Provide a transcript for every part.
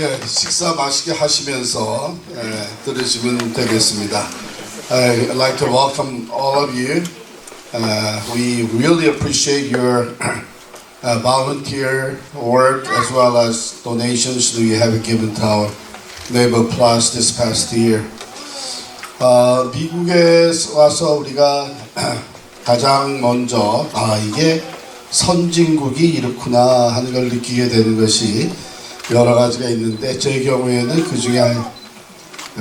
예, 식사 맛있게 하시면서 예, 들으시면 되겠습니다. I'd like to welcome all of you. Uh, we really appreciate your uh, volunteer work as well as donations that you have given to our Neighbor Plus this past year. 어, 미국에 와서 우리가 가장 먼저 아 이게 선진국이 이렇구나 하는 걸 느끼게 되는 것이 여러 가지가 있는데 제 경우에는 그 중에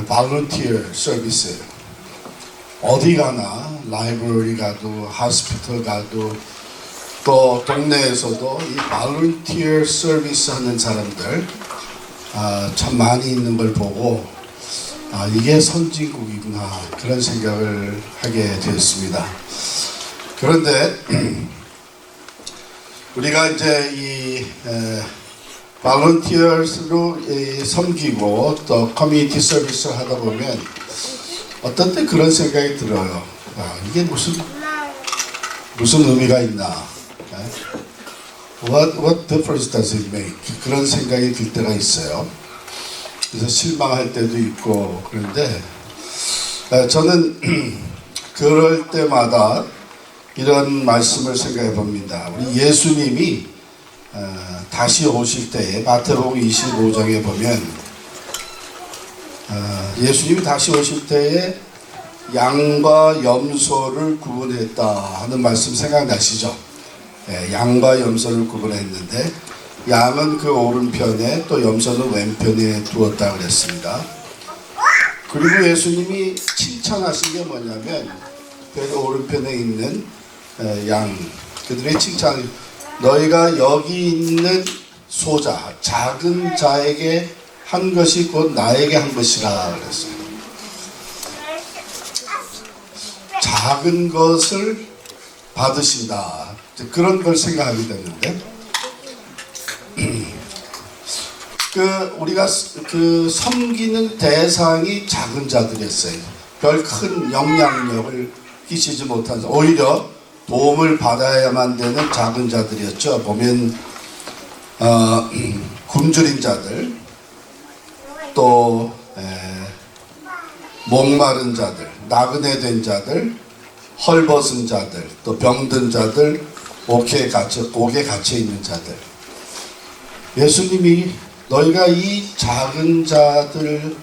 발런티어 서비스예요. 어디 가나 라이브러리 가도 하스피털 가도 또 동네에서도 이 발런티어 서비스 하는 사람들 아, 참 많이 있는 걸 보고 아, 이게 선진국이구나 그런 생각을 하게 되었습니다. 그런데 우리가 이제 이 에, 발런티어스로 이, 섬기고 또 커뮤니티 서비스를 하다 보면 어떤 때 그런 생각이 들어요. 아, 이게 무슨 무슨 의미가 있나? 에? What what difference does it make? 그런 생각이 들 때가 있어요. 그래서 실망할 때도 있고 그런데 에, 저는 그럴 때마다 이런 말씀을 생각해 봅니다. 우리 예수님이 어, 다시 오실 때에 마태복음 25장에 보면 어, 예수님이 다시 오실 때에 양과 염소를 구분했다 하는 말씀 생각나시죠? 예, 양과 염소를 구분했는데 양은 그 오른편에 또 염소는 왼편에 두었다 그랬습니다. 그리고 예수님이 칭찬하신 게 뭐냐면 그 오른편에 있는 에, 양 그들의 칭찬 너희가 여기 있는 소자 작은 자에게 한 것이 곧 나에게 한 것이라 그랬어요. 작은 것을 받으신다 그런 걸 생각하게 됐는데 그 우리가 그 섬기는 대상이 작은 자들이었어요. 별 큰 영향력을 끼치지 못한 자. 오히려 도움을 받아야만 되는 작은 자들이었죠. 보면 어, 굶주린 자들, 또 에, 목마른 자들, 나그네 된 자들, 헐벗은 자들, 또 병든 자들, 옥에 갇혀 옥에 갇혀 있는 자들. 예수님이 너희가 이 작은 자들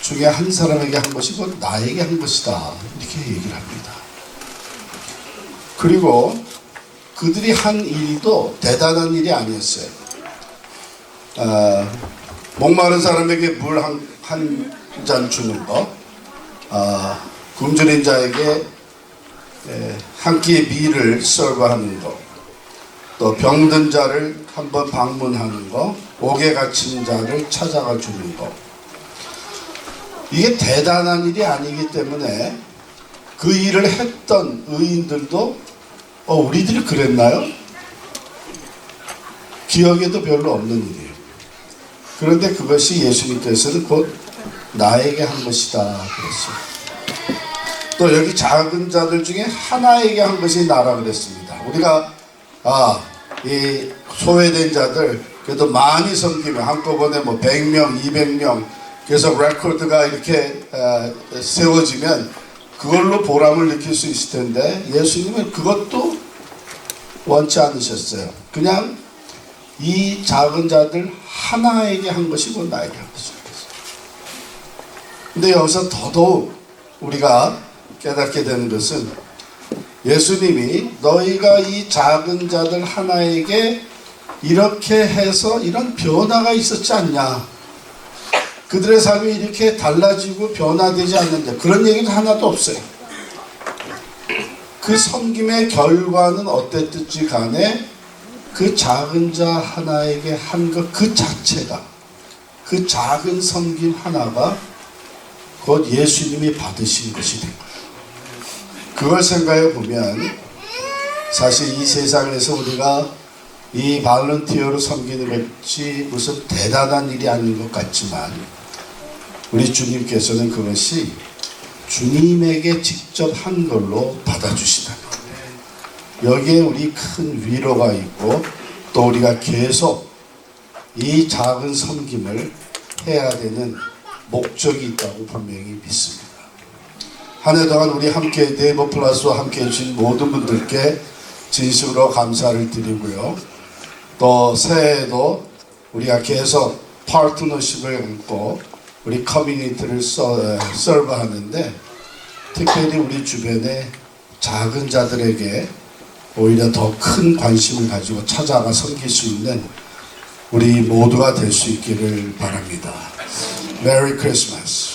중에 한 사람에게 한 것이 곧 나에게 한 것이다. 이렇게 얘기를 합니다. 그리고 그들이 한 일도 대단한 일이 아니었어요. 어, 목마른 사람에게 물 한 잔 주는 거, 어, 굶주린 자에게 에, 한 끼의 밀을 서브하는 거, 또 병든 자를 한번 방문하는 거, 옥에 갇힌 자를 찾아가 주는 거. 이게 대단한 일이 아니기 때문에 그 일을 했던 의인들도 어, 우리들이 그랬나요? 기억에도 별로 없는 일이에요. 그런데 그것이 예수님께서는 곧 나에게 한 것이다 그랬어요. 또 여기 작은 자들 중에 하나에게 한 것이 나라 그랬습니다. 우리가 아, 이 소외된 자들 그래도 많이 섬기면 한꺼번에 뭐 100명, 200명 그래서 레코드가 이렇게 어, 세워지면 그걸로 보람을 느낄 수 있을 텐데 예수님은 그것도 원치 않으셨어요. 그냥 이 작은 자들 하나에게 한 것이고 나에게 한 것이었어요. 근데 여기서 더더욱 우리가 깨닫게 되는 것은 예수님이 너희가 이 작은 자들 하나에게 이렇게 해서 이런 변화가 있었지 않냐. 그들의 삶이 이렇게 달라지고 변화되지 않는데 그런 얘기는 하나도 없어요. 그 섬김의 결과는 어땠든지 간에 그 작은 자 하나에게 한 것 그 자체가 그 작은 섬김 하나가 곧 예수님이 받으신 것이 된 거예요. 그걸 생각해 보면 사실 이 세상에서 우리가 이 발런티어로 섬기는 것이 무슨 대단한 일이 아닌 것 같지만 우리 주님께서는 그것이 주님에게 직접 한 걸로 받아주시다는 거예요. 여기에 우리 큰 위로가 있고 또 우리가 계속 이 작은 섬김을 해야 되는 목적이 있다고 분명히 믿습니다. 한 해 동안 우리 함께 네이버 플러스와 함께 해주신 모든 분들께 진심으로 감사를 드리고요. 또 새해에도 우리가 계속 파트너십을 갖고 우리 커뮤니티를 서, 서브하는데 특별히 우리 주변의 작은 자들에게 오히려 더 큰 관심을 가지고 찾아가 섬길 수 있는 우리 모두가 될 수 있기를 바랍니다. 메리 크리스마스.